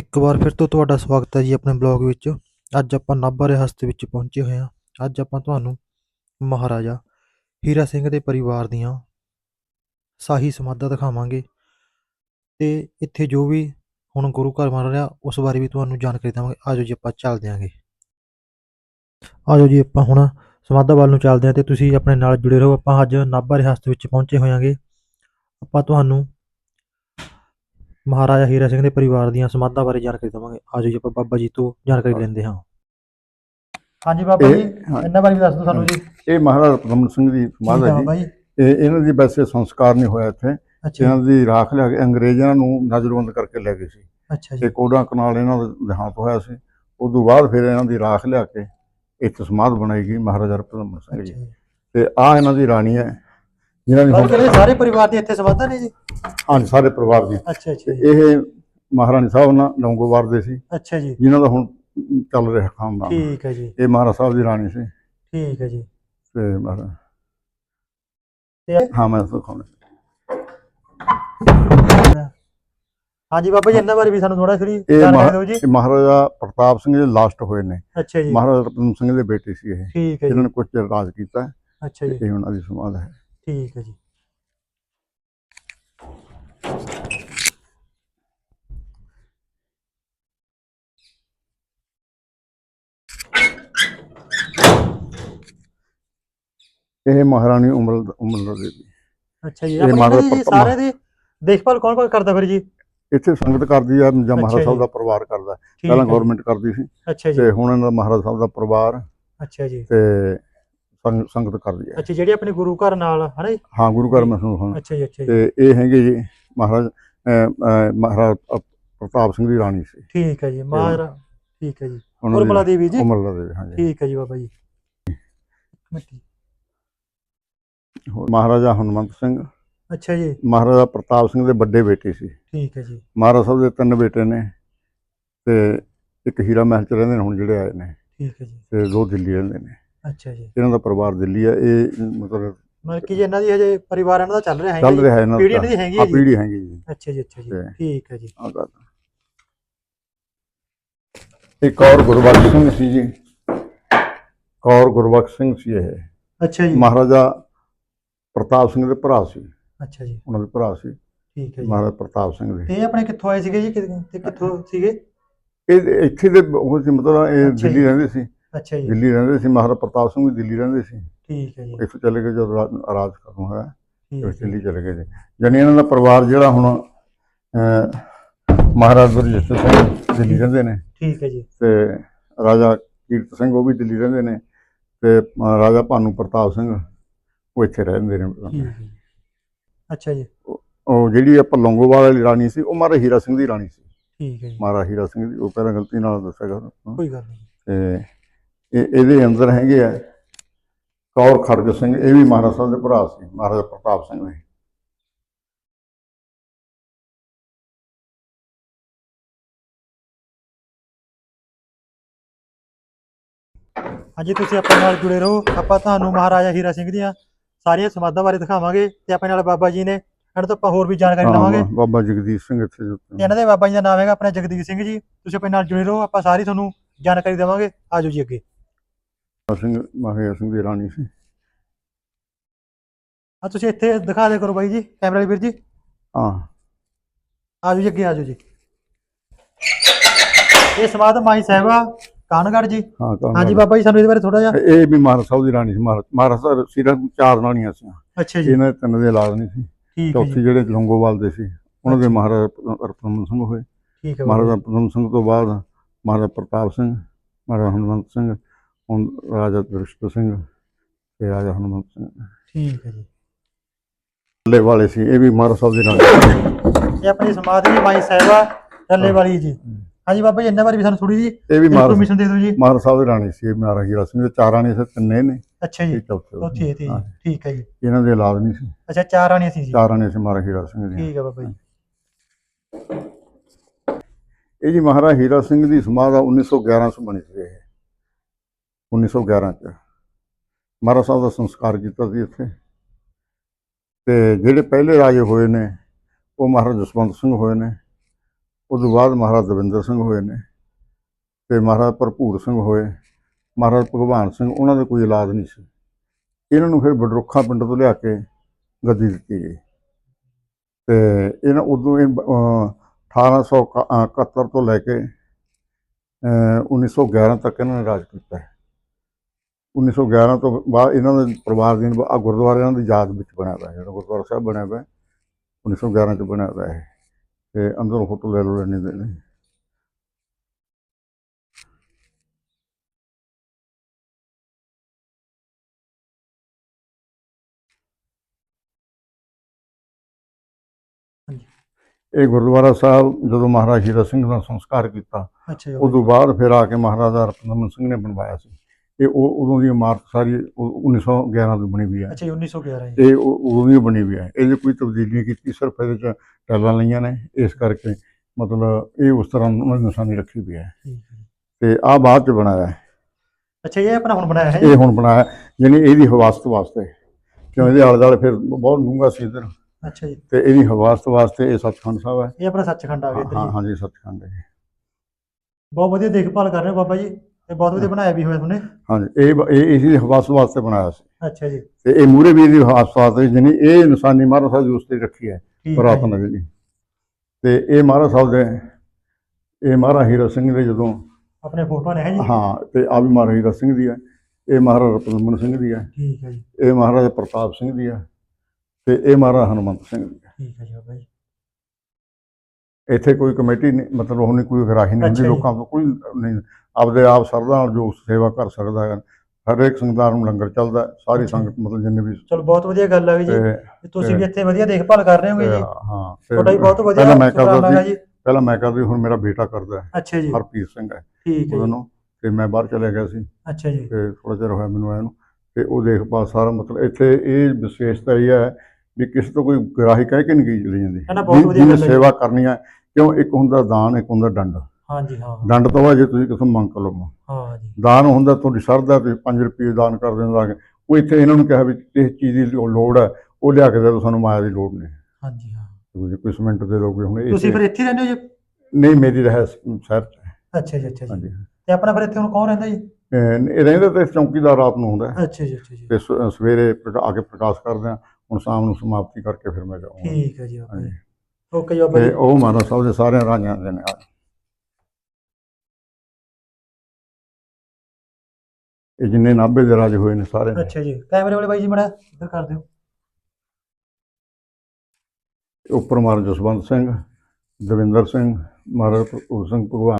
ਇੱਕ ਵਾਰ ਫਿਰ ਤੋਂ ਤੁਹਾਡਾ ਸਵਾਗਤ ਹੈ ਜੀ ਆਪਣੇ ਬਲੌਗ ਵਿੱਚ। ਅੱਜ ਆਪਾਂ ਨਾਭਾ ਰਿਆਸਤ ਵਿੱਚ ਪਹੁੰਚੇ ਹੋਏ ਹਾਂ। ਅੱਜ ਆਪਾਂ ਤੁਹਾਨੂੰ ਮਹਾਰਾਜਾ ਹੀਰਾ ਸਿੰਘ ਦੇ ਪਰਿਵਾਰ ਦੀਆਂ ਸਾਹੀ ਸਮਾਧਾਂ ਦਿਖਾਵਾਂਗੇ ਤੇ ਇੱਥੇ ਜੋ ਵੀ ਹੁਣ ਗੁਰੂ ਘਰ ਬਣ ਰਿਹਾ, ਉਸ ਬਾਰੇ ਵੀ ਤੁਹਾਨੂੰ ਜਾਣਕਾਰੀ ਦੇਵਾਂਗੇ। ਆਜੋ ਜੀ ਆਪਾਂ ਚੱਲਦੇ ਆਂਗੇ ਆਜੋ ਜੀ ਆਪਾਂ ਹੁਣ ਸਮਾਧਾਂ ਵੱਲ ਨੂੰ ਚੱਲਦੇ ਹਾਂ ਤੇ ਤੁਸੀਂ ਆਪਣੇ ਨਾਲ ਜੁੜੇ ਰਹੋ। ਆਪਾਂ ਅੱਜ ਨਾਭਾ ਰਿਆਸਤ ਵਿੱਚ ਪਹੁੰਚੇ ਹੋਇਆਂਗੇ ਆਪਾਂ ਤੁਹਾਨੂੰ ਮਹਾਰਾਜਾ ਹੀਰਾ ਸਿੰਘ ਦੇ ਪਰਿਵਾਰ ਦੀਆਂ ਸਮਾਧਾਂ ਬਾਰੇ ਜਾਣਕਾਰੀ ਦੇਵਾਂਗੇ। ਆਜੋ ਜੀ ਆਪਾਂ ਬਾਬਾ ਜੀ ਤੋਂ ਜਾਣਕਾਰੀ ਲੈਂਦੇ ਹਾਂ। ਹਾਂਜੀ ਬਾਬਾ ਇਹ- ਜੀ ਹਾਂ। ਇਹਨਾਂ ਬਾਰੇ ਵੀ ਦੱਸ ਦਿਓ ਸਾਨੂੰ ਜੀ। ਇਹ ਮਹਾਰਾਜਾ ਪਦਮ ਸਿੰਘ ਦੀ ਸਮਾਧ ਹੈ ਬਾਬਾ ਜੀ। ਜੀ ਇਹ ਇਹਨਾਂ ਦੀ ਵੈਸੇ ਸੰਸਕਾਰ ਨਹੀਂ ਹੋਇਆ ਇੱਥੇ। ਅੱਛਾ। ਇਹਨਾਂ ਦੀ ਰਾਖ ਲਿਆ ਕੇ ਅੰਗਰੇਜ਼ਾਂ ਨੂੰ ਨਜ਼ਰਬੰਦ ਕਰਕੇ ਲੈ ਗਏ ਸੀ। ਅੱਛਾ ਜੀ। ਤੇ ਕੋਡਾ ਕਨਾਲ ਇਹਨਾਂ ਦਾ ਦੇਹਾਂਤ ਹੋਇਆ ਸੀ। ਉਸ ਤੋਂ ਬਾਅਦ ਫਿਰ ਇਹਨਾਂ ਦੀ ਰਾਖ ਲਿਆ ਕੇ ਇੱਥੇ ਸਮਾਧ ਬਣਾਈ ਗਈ ਮਹਾਰਾਜਾ ਪਦਮ ਸਿੰਘ ਅੱਛਾ ਜੀ। ਜੀ ਤੇ ਆ ਇਹਨਾਂ ਦੀ ਰਾਣੀ ਹੈ। ਜਿਨ੍ਹਾਂ ਦੀ ਹੁਣ ਕਹਿੰਦੇ ਸਾਰੇ ਪਰਿਵਾਰ ਦੀ ਇੱਥੇ ਸਮਾਧਾਂ ਨੇ ਜੀ? ਹਾਂਜੀ ਸਾਰੇ ਪਰਿਵਾਰ ਦੀ। ਅੱਛਾ ਅੱਛਾ ਜੀ ਇਹ ਮਹਾਰਾਣੀ ਸਾਹਿਬ ਨਾਲ ਲੌਂਗੋਵਾਰ ਦੇ ਸੀ। ਅੱਛਾ ਜੀ। ਜਿਨ੍ਹਾਂ ਦਾ ਹੁਣ ਚੱਲ ਰਿਹਾ ਖਾਨਦਾਨ ਠੀਕ ਹੈ ਜੀ। ਇਹ ਮਹਾਰਾਜ ਸਾਹਿਬ ਦੀ ਰਾਣੀ ਸੀ। ਠੀਕ ਹੈ ਜੀ। ਤੇ ਮਹਾਰਾਜ ਤੇ ਹਾਂ ਮੈਂ ਸਿਖਾਉਣਾ ਹਾਂਜੀ ਬਾਬਾ ਜੀ ਇਹਨਾਂ ਬਾਰੇ ਵੀ ਸਾਨੂੰ ਥੋੜਾ ਥੋੜੀ ਇਹ ਜਾਣਕਾਰੀ ਮਹਾ- ਦਿਓ ਜੀ। ਇਹ ਮਹਾਰਾਜਾ ਪ੍ਰਤਾਪ ਸਿੰਘ ਜੀ ਲਾਸਟ ਹੋਏ ਨੇ। ਅੱਛਾ ਜੀ। ਮਹਾਰਾਜਾ ਰਤਨ ਸਿੰਘ ਦੇ ਬੇਟੇ ਸੀ ਇਹ। ਠੀਕ ਹੈ ਇਹਨਾਂ ਜੀ ਨੇ ਕੁਝ ਚਿਰ ਰਾਜ ਕੀਤਾ। ਹੈ ਅੱਛਾ ਜੀ। ਇਹ ਉਹਨਾਂ ਦੀ ਸਮਾਧ ਹੈ। ਠੀਕ ਹੈ ਜੀ। ਇਹ ਮਹਾਰਾਣੀ ਉਮਰ ਉਮਰ ਦੇਵੀ। ਅੱਛਾ ਜੀ ਇਹ ਮਾਤਾ ਪਰਮਾ- ਸਾਰੇ ਦੀ ਦੇਖਭਾਲ ਕੌਣ ਕੌਣ ਕਰਦਾ ਫਿਰ ਜੀ? ਇੱਥੇ ਸੰਗਤ ਕਰਦੀ ਆ ਜਾਂ ਅੱਛਾ ਮਹਾਰਾਜ ਸਾਹਿਬ ਜੀ। ਦਾ ਪਰਿਵਾਰ ਕਰਦਾ। ਠੀਕ ਪਹਿਲਾਂ ਹੈ ਜੀ। ਗਵਰਨਮੈਂਟ ਕਰਦੀ ਸੀ ਅੱਛਾ ਜੀ। ਤੇ ਹੁਣ ਇਹਨਾਂ ਦਾ ਮਹਾਰਾਜ ਸਾਹਿਬ ਦਾ ਪਰਿਵਾਰ। ਅੱਛਾ ਜੀ। ਤੇ ਸੰਗ- ਸੰਗਤ ਕਰਦੀ ਹੈ। ਅੱਛਾ ਜਿਹੜੀ ਆਪਣੇ ਗੁਰੂ ਘਰ ਨਾਲ ਹੈ ਨਾ ਜੀ? ਹਾਂ ਗੁਰੂ ਘਰ ਮਸੂਲ ਹੁਣ। ਅੱਛਾ ਜੀ ਅੱਛਾ ਜੀ। ਤੇ ਇਹ ਹੈਗੇ ਜੀ ਮਹਾਰਾਜ ਮਹਾਰਾਜ ਪ੍ਰਤਾਪ ਸਿੰਘ ਦੀ ਰਾਣੀ ਸੀ। ਠੀਕ ਹੈ ਜੀ ਮਾਰ ਠੀਕ ਹੈ ਜੀ। ਉਰਮਲਾ ਦੇਵੀ ਜੀ? ਉਮਰਲਾ ਦੇਵੀ ਹਾਂਜੀ ਠੀਕ ਹੈ ਜੀ ਬਾਬਾ ਜੀ। ਮਿੱਟੀ। ਮਹਾਰਾਜਾ ਹਨੂਮੰਤ ਸਿੰਘ। ਅੱਛਾ ਜੀ। ਮਹਾਰਾਜਾ ਪ੍ਰਤਾਪ ਸਿੰਘ ਦੇ ਵੱਡੇ ਬੇਟੇ ਸੀ। ਠੀਕ ਹੈ ਜੀ। ਮਹਾਰਾਜ ਸਾਹਿਬ ਦੇ ਤਿੰਨ ਬੇਟੇ ਨੇ ਤੇ ਇੱਕ ਹੀਰਾ ਮਹਿਲ ਚ ਰਹਿੰਦੇ ਨੇ ਹੁਣ ਜਿਹੜੇ ਆਏ ਨੇ। ਠੀਕ ਹੈ ਜੀ। ਤੇ ਦੋ ਦਿੱਲੀ ਰਹਿੰਦੇ ਨੇ। ਅੱਛਾ ਜੀ। ਇਹਨਾਂ ਦਾ ਪਰਿਵਾਰ ਦਿੱਲੀ ਹੈ ਇਹ ਮਤਲਬ ਮਤਲਬ ਕਿ ਜੀ ਇਹਨਾਂ ਦੀ ਹਜੇ ਪਰਿਵਾਰ ਇਹਨਾਂ ਦਾ ਚੱਲ ਰਿਹਾ ਹੈ ਚੱਲ ਰਿਹਾ ਇਹਨਾਂ ਪੀੜ੍ਹੀ ਦਾ ਇਹਨਾਂ ਦੀ ਹੈਗੀ ਜੀ? ਪੀੜ੍ਹੀ ਹੈਗੀ ਜੀ। ਅੱਛਾ ਜੀ ਅੱਛਾ ਜੀ। ਤੇ- ਠੀਕ ਹੈ ਜੀ। ਆਹ ਗੱਲ ਇੱਕ ਔਰ ਗੁਰਬਖਸ਼ ਸਿੰਘ ਸੀ ਜੀ। ਕੌਰ ਗੁਰਬਖਸ਼ ਸਿੰਘ ਸੀ ਇਹ। ਅੱਛਾ ਜੀ। ਮਹਾਰਾਜਾ ਪ੍ਰਤਾਪ ਸਿੰਘ ਦੇ ਭਰਾ ਸੀ। ਅੱਛਾ ਜੀ। ਉਹਨਾਂ ਦੇ ਭਰਾ ਸੀ। ਠੀਕ ਹੈ ਜੀ। ਮਹਾਰਾਜਾ ਪ੍ਰਤਾਪ ਸਿੰਘ ਦੇ। ਤੇ ਇਹ ਆਪਣੇ ਕਿੱਥੋਂ ਆਏ ਸੀਗੇ ਜੀ? ਕਿ- ਤੇ ਕਿੱਥੋਂ ਸੀਗੇ? ਇਹ ਇੱਥੇ ਦੇ ਉਹ ਸੀ ਮਤਲਬ ਇਹ ਅੱਛਾ ਦਿੱਲੀ ਜੀ। ਰਹਿੰਦੇ ਸੀ। ਅੱਛਾ ਜੀ। ਦਿੱਲੀ ਰਹਿੰਦੇ ਸੀ ਮਹਾਰਾਜਾ ਪ੍ਰਤਾਪ ਸਿੰਘ ਵੀ ਦਿੱਲੀ ਰਹਿੰਦੇ ਸੀ। ਠੀਕ ਹੈ ਜੀ। ਇੱਥੋਂ ਚਲੇ ਗਏ ਜਦੋਂ ਰਾ- ਰਾਜ ਖਤਮ ਹੋਇਆ। ਫਿਰ। ਦਿੱਲੀ ਚਲੇ ਗਏ ਜੀ। ਯਾਨੀ ਇਹਨਾਂ ਦਾ ਪਰਿਵਾਰ ਜਿਹੜਾ ਹੁਣ ਅਹ, ਮਹਾਰਾਜਾ ਗੁਰਜੀਤ ਸਿੰਘ ਦਿੱਲੀ ਰਹਿੰਦੇ ਨੇ। ਠੀਕ ਹੈ ਜੀ। ਤੇ ਰਾਜਾ ਕੀਰਤ ਸਿੰਘ ਉਹ ਵੀ ਦਿੱਲੀ ਰਹਿੰਦੇ ਨੇ। ਤੇ ਅਹ, ਰਾਜਾ ਭਾਨੂ ਪ੍ਰਤਾਪ ਸਿੰਘ ਉਹ ਇੱਥੇ ਰਹਿੰਦੇ ਨੇ। ਠੀਕ ਹੈ ਜੀ। ਅੱਛਾ ਜੀ। ਉਹ ਜਿਹੜੀ ਆਪਾਂ ਲੌਂਗੋਵਾਲ ਵਾਲੀ ਰਾਣੀ ਸੀ ਉਹ ਮਹਾਰਾਜਾ ਹੀਰਾ ਸਿੰਘ ਦੀ ਰਾਣੀ ਸੀ। ਠੀਕ ਹੈ ਜੀ। ਮਹਾਰਾਜਾ ਹੀਰਾ ਸਿੰਘ ਦੀ ਉਹ ਪਹਿਲਾਂ ਗਲਤੀ ਨਾਲ ਦੱਸਿਆ ਗਿਆ। ਕੋਈ ਗੱਲ ਨਹੀਂ। ਤੇ ਇਹ ਇਹਦੇ ਅੰਦਰ ਹੈਗੇ ਆ ਕੌਰ ਖੜਗ ਸਿੰਘ ਇਹ ਵੀ ਮਹਾਰਾਜਾ ਸਾਹਿਬ ਦੇ ਭਰਾ ਸੀ ਮਹਾਰਾਜਾ ਪ੍ਰਤਾਪ ਸਿੰਘ ਦੇ ਹਾਂਜੀ ਤੁਸੀਂ ਆਪਣੇ ਨਾਲ ਜੁੜੇ ਰਹੋ। ਆਪਾਂ ਤੁਹਾਨੂੰ ਮਹਾਰਾਜਾ ਹੀਰਾ ਸਿੰਘ ਦੀਆਂ ਸਾਰੀਆਂ ਸਮਾਧਾਂ ਬਾਰੇ ਦਿਖਾਵਾਂਗੇ ਤੇ ਆਪਣੇ ਨਾਲ ਬਾਬਾ ਜੀ ਨੇ ਇਹਨਾਂ ਤੋਂ ਆਪਾਂ ਹੋਰ ਵੀ ਜਾਣਕਾਰੀ ਲਵਾਂਗੇ। ਬਾਬਾ ਜਗਦੀਸ਼ ਸਿੰਘ ਇੱਥੇ ਤੇ ਇਹਨਾਂ ਦੇ ਬਾਬਾ ਜੀ ਦਾ ਨਾਮ ਹੈਗਾ ਆਪਣਾ ਜਗਦੀਪ ਸਿੰਘ ਜੀ। ਤੁਸੀਂ ਆਪਣੇ ਨਾਲ ਜੁੜੇ ਰਹੋ ਆਪਾਂ ਸਾਰੀ ਤੁਹਾਨੂੰ ਜਾਣਕਾਰੀ ਦੇਵਾਂਗੇ। ਆਜੋ ਜੀ ਅੱਗੇ। ਸਿੰਘ ਮਹਾਰਾਜਾ ਸਿੰਘ ਦੀ ਰਾਣੀ ਸੀ। ਆ ਤੁਸੀਂ ਇੱਥੇ ਦਿਖਾ ਦੇ ਕਰੋ ਬਾਈ ਜੀ ਕੈਮਰਾ ਵਾਲੇ ਵੀਰ ਜੀ। ਹਾਂ। ਆਜੋ ਜੀ ਅੱਗੇ ਆਜੋ ਜੀ। ਇਹ ਸਮਾਧ ਮਾਈ ਸਾਹਿਬਾ ਕਾਨਗੜ ਜੀ। ਹਾਂ ਕੌਣ ਹਾਂਜੀ ਬਾਬਾ ਜੀ ਸਾਨੂੰ ਇਹਦੇ ਬਾਰੇ ਥੋੜਾ ਜਿਹਾ। ਇਹ ਵੀ ਮਹਾਰਾਜ ਸਾਹਿਬ ਦੀ ਰਾਣੀ ਸੀ ਮਹਾਰਾਜ ਮਹਾਰਾਜ ਸਾਹਿਬ ਸਿਰਾਂ ਚਾਰ ਰਾਣੀਆਂ ਸੀ। ਅੱਛਾ ਜੀ। ਇਹਨਾਂ ਦੇ ਤਿੰਨ ਦੇ ਔਲਾਦ ਨਹੀਂ ਸੀ। ਠੀਕ ਹੈ ਚੌਥੀ ਜੀ ਜਿਹੜੇ ਲੰਗੋਵਾਲ ਦੇ ਸੀ ਉਹਨਾਂ ਦੇ। ਮਹਾਰਾਜਾ ਰਤਨ ਸਿੰਘ ਹੋਏ। ਠੀਕ ਹੈ ਬਾਬਾ ਮਹਾਰਾਜਾ ਪ੍ਰਥਮ ਸਿੰਘ ਤੋਂ ਬਾਅਦ ਮਹਾਰਾਜਾ ਪ੍ਰਤਾਪ ਸਿੰਘ ਮਹਾਰਾਜਾ ਹਨੂਮੰਤ ਸਿੰਘ ਹੁਣ ਰਾਜਾ ਦ੍ਰਿਸ਼ਟ ਸਿੰਘ ਤੇ ਰਾਜਾ ਹਨੂਮੰਤ ਸਿੰਘ। ਠੀਕ ਹੈ ਜੀ। ਲੈ ਵਾਲੇ ਸੀ ਇਹ ਵੀ ਮਹਾਰਾਜ ਸਾਹਿਬ ਦੀ ਰਾਣੀ ਇਹ ਆਪਣੀ ਸਮਾਧ ਜੀ ਮਾਈ ਸਾਹਿਬਾ ਰੱਲੇ ਵਾਲੀ ਜੀ। ਹਾਂਜੀ ਬਾਬਾ ਜੀ ਇਹਨਾਂ ਬਾਰੇ ਵੀ ਸਾਨੂੰ ਥੋੜੀ ਜੀ ਇਹ ਵੀ ਮਹਾਰਾਜ ਇਨਫੋਰਮੇਸ਼ਨ ਦੇ ਦਿਓ ਜੀ। ਮਹਾਰਾਜ ਸਾਹਿਬ ਦੀ ਰਾਣੀ ਸੀ ਇਹ ਮਹਾਰਾਜਾ ਹੀਰਾ ਸਿੰਘ ਦੇ ਚਾਰ ਰਾਣੀ ਸੀ ਤਿੰਨੇ ਨੇ। ਅੱਛਾ ਇਹ ਜੀ ਚੌਥੇ ਉਹ ਉੱਥੇ ਤੇ ਹਾਂ। ਠੀਕ ਹੈ ਜੀ। ਇਹਨਾਂ ਦੇ ਔਲਾਦ ਨਹੀਂ ਸੀ। ਅੱਛਾ ਚਾਰ ਰਾਣੀਆਂ ਸੀ ਜੀ। ਚਾਰ ਰਾਣੀ ਸੀ ਮਹਾਰਾਜਾ ਹੀਰਾ ਸਿੰਘ ਦੀ ਠੀਕ ਹੈ ਬਾਬਾ ਜੀ। ਇਹ ਜੀ ਮਹਾਰਾਜਾ ਹੀਰਾ ਸਿੰਘ ਦੀ ਸਮਾਧ ਆ 1911 ਚ ਬਣੀ ਸੀ ਇਹ। 1911 ਚ। ਮਹਾਰਾਜ ਸਾਹਿਬ ਦਾ ਸੰਸਕਾਰ ਕੀਤਾ ਸੀ ਇੱਥੇ। ਤੇ ਜਿਹੜੇ ਪਹਿਲੇ ਰਾਜੇ ਹੋਏ ਨੇ ਉਹ ਮਹਾਰਾਜਾ ਜਸਵੰਤ ਸਿੰਘ ਹੋਏ ਨੇ। ਉਸ ਤੋਂ ਬਾਅਦ ਮਹਾਰਾਜ ਦਵਿੰਦਰ ਸਿੰਘ ਹੋਏ ਨੇ। ਤੇ ਮਹਾਰਾਜ ਭਰਪੂਰ ਸਿੰਘ ਹੋਏ। ਮਹਾਰਾਜ ਭਗਵਾਨ ਸਿੰਘ ਉਹਨਾਂ ਦਾ ਕੋਈ ਇਲਾਜ ਨਹੀਂ ਸੀ। ਇਹਨਾਂ ਨੂੰ ਫਿਰ ਬਡਰੁੱਖਾ ਪਿੰਡ ਤੋਂ ਲਿਆ ਕੇ ਗੱਦੀ ਦਿੱਤੀ ਗਈ। ਤੇ ਇਹਨਾਂ ਉਦੋਂ ਇਹ ਅਹ, 1871 ਤੋਂ ਲੈ ਕੇ ਅਹ, 1911 ਤੱਕ ਇਹਨਾਂ ਨੇ ਰਾਜ ਕੀਤਾ। 1911 ਤੋਂ ਬਾਅਦ ਇਹਨਾਂ ਦੇ ਪਰਿਵਾਰ ਦੀ ਆ ਗੁਰਦੁਆਰਾ ਇਹਨਾਂ ਦੀ ਯਾਦ ਵਿੱਚ ਬਣਿਆ ਹੋਇਆ ਜਿਹੜਾ ਗੁਰਦੁਆਰਾ ਸਾਹਿਬ ਬਣਿਆ ਹੋਇਆ ਹੈ, 1911 ਚ ਬਣਿਆ ਹੋਇਆ ਹੈ ਤੇ ਅੰਦਰ ਫੋਟੋ ਲੈ ਲਓ ਲੈਣੇ ਦੇ ਨੇ। ਇਹ ਗੁਰਦੁਆਰਾ ਸਾਹਿਬ ਜਦੋਂ ਮਹਾਰਾਜ ਹੀਰਾ ਸਿੰਘ ਦਾ ਸੰਸਕਾਰ ਕੀਤਾ ਉਸ ਤੋਂ ਬਾਅਦ ਫਿਰ ਆ ਕੇ ਮਹਾਰਾਜਾ ਰਤਨਮਨ ਸਿੰਘ ਨੇ ਬਣਵਾਇਆ ਸੀ ਇਹ ਉਹ ਉਦੋਂ ਦੀ ਇਮਾਰਤ ਸਾਰੀ ਉਹ 1911 ਦੀ ਬਣੀ ਹੋਈ ਹੈ। ਅੱਛਾ ਜੀ 1911 ਜੀ। ਇਹ ਉਹ- ਉਦੋਂ ਦੀ ਬਣੀ ਹੋਈ ਹੈ। ਇਹਦੇ ਕੋਈ ਤਬਦੀਲੀ ਨਹੀਂ ਕੀਤੀ ਸਿਰਫ ਇਹਦੇ ਚ ਟੈਲਾਂ ਲਈਆਂ ਨੇ। ਇਸ ਕਰਕੇ ਮਤਲਬ ਇਹ ਉਸ ਤਰ੍ਹਾਂ ਉਹਨਾਂ ਦੀ ਨਿਸ਼ਾਨੀ ਰੱਖੀ ਹੋਈ ਹੈ। ਹੈ ਜੀ। ਤੇ ਆ ਬਾਅਦ ਚ ਬਣਾਇਆ ਹੈ। ਅੱਛਾ ਇਹ ਆਪਣਾ ਹੁਣ ਬਣਾਇਆ ਹੈ? ਇਹ ਹੁਣ ਬਣਾਇਆ ਯਾਨੀ ਇਹਦੀ ਹਵਾਸਤ ਵਾਸਤੇ। ਕਿਉਂ ਇਹਦੇ ਆਲੇ ਦੁਆਲੇ ਫਿਰ ਬਹੁਤ ਡੂੰਘਾ ਸੀ ਇੱਧਰ। ਅੱਛਾ ਜੀ। ਤੇ ਇਹਦੀ ਹਵਾਸਤ ਵਾਸਤੇ ਇਹ ਸੱਚਖੰਡ ਸਾਹਿਬ ਹੈ। ਇਹ ਆਪਣਾ ਸੱਚਖੰਡ ਆ ਗਿਆ ਇੱਧਰ ਹਾਂ ਜੀ। ਹਾਂਜੀ ਸੱਚਖੰਡ ਹੈ। ਬਹੁਤ ਵਧੀਆ ਦੇਖਭਾਲ ਕਰ ਰਹੇ ਹੋ ਬਾਬਾ ਜੀ। ਤੇ ਬਹੁਤ ਵਧੀਆ ਬਣਾਇਆ ਵੀ ਹੋਇਆ ਤੁਹਾਨੂੰ ਹਾਂਜੀ ਇਹ ਇਹ ਇਸਦੀ ਹਵਾਸਤ ਵਾਸਤੇ ਬਣਾਇਆ ਸੀ। ਅੱਛਾ ਜੀ। ਤੇ ਇਹ ਮੂਰੇ ਵੀ ਇਹਦੀ ਹਵਾਸਤ ਵਾਸਤੇ ਯਾਨੀ ਇਹ ਨਿਸ਼ਾਨੀ ਮਹਾਰਾਜ ਸਾਹਿਬ ਦੀ ਉਸ ਤੇ ਰੱਖੀ ਹੈ ਠੀਕ ਹੈ ਪੁਰਾਤਨ ਜੀ। ਹੈ ਜੀ ਤੇ ਇਹ ਮਹਾਰਾਜ ਸਾਹਿਬ ਦੇ ਇਹ ਮਹਾਰਾਜ ਹੀਰਾ ਸਿੰਘ ਦੇ ਜਦੋਂ ਆਪਣੇ ਫੋਟੋਆਂ ਨੇ ਹੈ ਜੀ? ਹਾਂ ਤੇ ਆ ਵੀ ਮਹਾਰਾਜ ਹੀਰਾ ਸਿੰਘ ਦੀ ਹੈ। ਇਹ ਮਹਾਰਾਜ ਰਤਨਮਨ ਸਿੰਘ ਦੀ ਹੈ। ਠੀਕ ਹੈ ਜੀ। ਇਹ ਮਹਾਰਾਜ ਪ੍ਰਤਾਪ ਸਿੰਘ ਦੀ ਹੈ। ਤੇ ਇਹ ਮਹਾਰਾਜ ਹਨੂਮੰਤ ਸਿੰਘ ਦੀ ਹੈ। ਠੀਕ ਹੈ ਜੀ ਜੀ। ਇੱਥੇ ਕੋਈ ਕਮੇਟੀ ਨਹੀਂ ਮਤਲਬ ਉਹਨੇ ਕੋਈ ਗਰਾਹੀ ਨਹੀਂ ਹੁੰਦੀ। ਲੋਕਾਂ ਤੋਂ ਕੋਈ ਨਹੀਂ ਆਪਦੇ ਆਪ ਸਰਦਾ ਨਾਲ ਜੋ ਸੇਵਾ ਕਰ ਸਕਦਾ ਹੈ ਹਰੇਕ ਸੰਗਤਾਨ ਨੂੰ ਲੰਗਰ ਚੱਲਦਾ ਹੈ, ਸਾਰੀ। ਸੰਗਤ ਮਤਲਬ ਜਿੰਨੇ ਵੀ ਚਲੋ ਬਹੁਤ ਵਧੀਆ ਗੱਲ ਹੈ ਜੀ। ਤੁਸੀਂ ਵੀ ਇੱਥੇ ਵਧੀਆ ਦੇਖਭਾਲ ਕਰ ਰਹੇ ਹੋਗੇ ਜੀ। ਹਾਂ ਤੁਹਾਡਾ ਵੀ ਬਹੁਤ ਵਧੀਆ ਪਹਿਲਾਂ ਮੈਂ ਕਰਦਾ ਸੀ ਪਹਿਲਾਂ ਮੈਂ ਕਰਦਾ ਸੀ ਹੁਣ ਮੇਰਾ ਬੇਟਾ ਕਰਦਾ ਹੈ ਅੱਛਾ ਜੀ। ਹਰਪ੍ਰੀਤ ਸਿੰਘ ਹੈ। ਠੀਕ ਹੈ ਉਹਦਾ ਜੀ। ਨੂੰ ਤੇ ਮੈਂ ਬਾਹਰ ਚਲੇ ਗਿਆ ਸੀ। ਅੱਛਾ ਜੀ। ਤੇ ਥੋੜਾ ਚਿਰ ਹੋਇਆ ਮੈਨੂੰ ਆਇਆ ਨੂੰ ਤੇ ਉਹ ਦੇਖਭਾਲ ਸਾਰਾ ਮਤਲਬ ਇੱਥੇ ਇਹ ਵਿਸ਼ੇਸ਼ਤਾ ਇਹ ਹੈ ਵੀ ਕਿਸੇ ਤੋਂ ਕੋਈ ਗਰਾਹੀ ਕਹਿ ਕੇ ਨਹੀਂ ਗਈ ਚਲੀ ਜਾਂਦੀ। ਬਹੁਤ ਵਧੀਆ ਹੈ। ਸੇਵਾ ਕਰਨੀ ਹੈ ਕਿਉਂ? ਇੱਕ ਹੁੰਦਾ ਦਾਨ ਇੱਕ ਹੁੰਦਾ ਡੰਡ। ਹਾਂਜੀ ਹਾਂ ਡੰਡ ਤੋਂ ਬਾਅਦ ਜੇ ਤੁਸੀਂ ਕਿਸੇ ਨੂੰ ਮੰਗ ਲਓ ਹਾਂ ਜੀ। ਦਾਨ ਹੁੰਦਾ ਤੁਹਾਡੀ ਸ਼ਰਧਾ ਤੁਸੀਂ 5 ਰੁਪਏ ਦਾਨ ਕਰ ਦਿੰਦਾ ਉਹ ਇੱਥੇ ਇਹਨਾਂ ਨੂੰ ਕਿਹਾ ਵੀ ਇਸ ਚੀਜ਼ ਦੀ ਲੋੜ ਹੈ ਉਹ ਲਿਆ ਕੇ ਦੇ ਦਿਓ ਸਾਨੂੰ ਮਾਇਆ ਦੀ ਲੋੜ ਨਹੀਂ। ਹਾਂਜੀ ਹਾਂ। ਜੇ ਕੋਈ ਸਿਮੈਂਟ ਦੇ ਦੋਗੇ ਹੁਣ ਤੁਸੀਂ ਫਿਰ ਇੱਥੇ ਰਹਿੰਦੇ ਹੋ ਜੀ? ਨਹੀਂ ਮੇਰੀ ਰਹਿ ਸ਼ਹਿਰ ਚ। ਅੱਛਾ ਜੀ ਅੱਛਾ ਜੀ। ਤੇ ਆਪਣਾ ਫਿਰ ਇੱਥੇ ਹੁਣ ਕੌਣ ਰਹਿੰਦਾ ਜੀ? ਇਹ ਰਹਿੰਦਾ ਤੇ ਚੌਂਕੀਦਾਰ ਰਾਤ ਨੂੰ ਹੁੰਦਾ ਅੱਛਾ ਜੀ ਅੱਛਾ ਜੀ। ਤੇ ਸਵੇਰੇ ਆ ਕੇ ਪ੍ਰਕਾਸ਼ ਕਰਦੇ ਆ ਹੁਣ ਸ਼ਾਮ ਨੂੰ ਸਮਾਪਤੀ ਕਰਕੇ ਫਿਰ ਮੈਂ ਜਾਊਂਗਾ। ਠੀਕ ਹੈ ਜੀ ਹਾਂਜੀ। ਓਕੇ ਜੀ ਬਾਬਾ ਤੇ ਉਹ ਮਹਾਰਾਜ ਸਾਹਿਬ ਦੇ ਸਾਰੇ ਰਾਜਾਂ ਦੇ ਨੇ। ਇਹ ਜਿੰਨੇ ਨਾਭੇ ਦੇ ਰਾਜ ਹੋਏ ਨੇ ਸਾਰੇ ਨੇ। ਅੱਛਾ ਜੀ। ਕੈਮਰੇ ਵਾਲੇ ਬਾਈ ਜੀ ਮੜਾ ਇੱਧਰ ਕਰ ਦਿਓ। ਉੱਪਰ ਮਹਾਰਾਜ ਜਸਵੰਤ ਸਿੰਘ ਦਵਿੰਦਰ ਸਿੰਘ ਮਹਾਰਾਜ ਭਗਵਤ ਸਿੰਘ ਭਗਵਾਨ